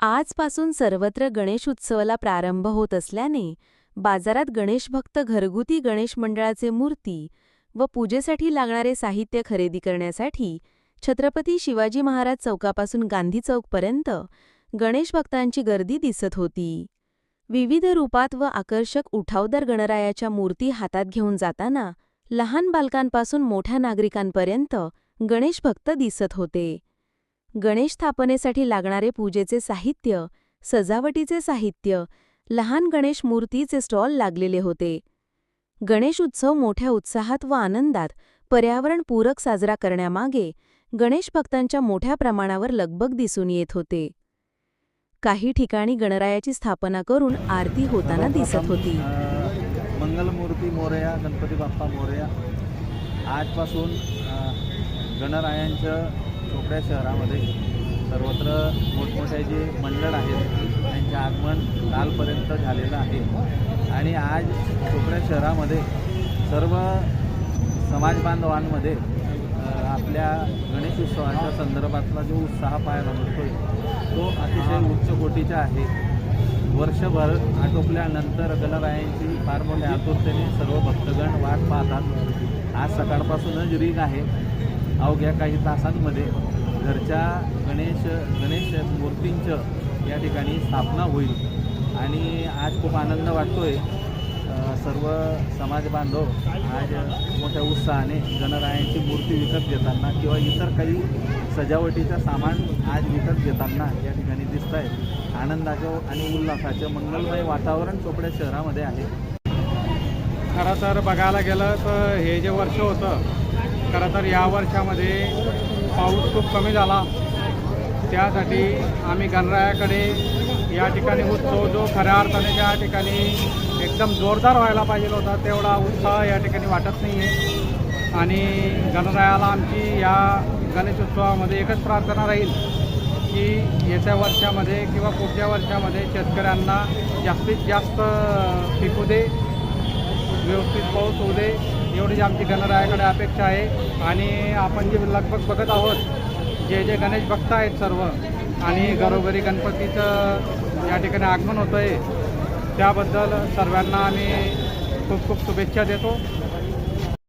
आजपासून सर्वत्र गणेश उत्सवाला प्रारंभ होत असल्याने बाजारात गणेशभक्त घरगुती गणेश मंडळाचे मूर्ती व पूजेसाठी लागणारे साहित्य खरेदी करण्यासाठी छत्रपती शिवाजी महाराज चौकापासून गांधी चौकपर्यंत गणेश भक्तांची गर्दी दिसत होती. विविध रूपात व आकर्षक उठावदार गणरायाच्या मूर्ती हातात घेऊन जाताना लहान बालकांपासून मोठ्या नागरिकांपर्यंत गणेश भक्त दिसत होते. गणेश स्थापनेसाठी लागणारे पूजेचे साहित्य सजावटीचे साहित्य लहान गणेश मूर्तीचे स्टॉल लागलेले होते. गणेश उत्सव मोठ्या उत्साहात व आनंदात पर्यावरणपूरक साजरा करण्यामागे गणेश भक्तांच्या मोठ्या प्रमाणावर लगबग दिसून येत होते. काही ठिकाणी गणरायाची स्थापना करून आरती होताना दिसत होती. मंगलमूर्ती मोरया गणपती बाप्पा मोरया. आजपासून गणरायांचं चोपड्या शहरामध्ये सर्वत्र मोठमोठे जे मंडळ आहेत त्यांचे आगमन कालपर्यंत झालेलं आहे. आणि आज चोपड्या शहरामध्ये सर्व समाज बांधवांमध्ये आपल्या गणेश उत्सवाच्या संदर्भातला जो उत्साह पाहायला मिळतो तो अतिशय उच्च कोटीचा आहे. वर्षभर आटोपल्यानंतर गणरायांची फार मोठ्या आतुरतेने सर्व भक्तगण वाट पाहतात. आज सकाळपासूनच रीग आहे. अवघ्या काही तासांमध्ये घरच्या गणेश गणेश मूर्तींचं या ठिकाणी स्थापना होईल. आणि आज खूप आनंद वाटतो आहे सर्व समाज बांधव आज मोठ्या उत्साहाने गणरायांची मूर्ती विकत घेताना किंवा इतर काही सजावटीचं सामान आज विकत घेताना या ठिकाणी दिसत आहे आनंदाचं आणि उल्हासाचं मंगलमय वातावरण चोपड्या शहरामध्ये आहे. खरं तर बघायला गेलं तर हे जे वर्ष होतं खरं तर या वर्षामध्ये पाऊस खूप कमी झाला. त्यासाठी आम्ही गणरायाकडे या ठिकाणी उत्सव जो खऱ्या अर्थाने ज्या ठिकाणी एकदम जोरदार व्हायला पाहिजे होता तेवढा उत्साह या ठिकाणी वाटत नाही आहे आणि गणरायाला आमची या गणेशोत्सवामध्ये एकच प्रार्थना राहील की येत्या वर्षामध्ये किंवा पुढच्या वर्षामध्ये शेतकऱ्यांना जास्तीत जास्त पिकू दे व्यवस्थित पाऊस होऊ दे एवढीच आमची गणरायाकडे अपेक्षा आहे. आणि आपण जे लगभग बघत आहोत जे जे गणेश भक्त आहेत सर्व आणि घरोघरी गणपतीचं या ठिकाणी आगमन होतं आहे त्याबद्दल सर्वांना आम्ही खूप खूप शुभेच्छा देतो.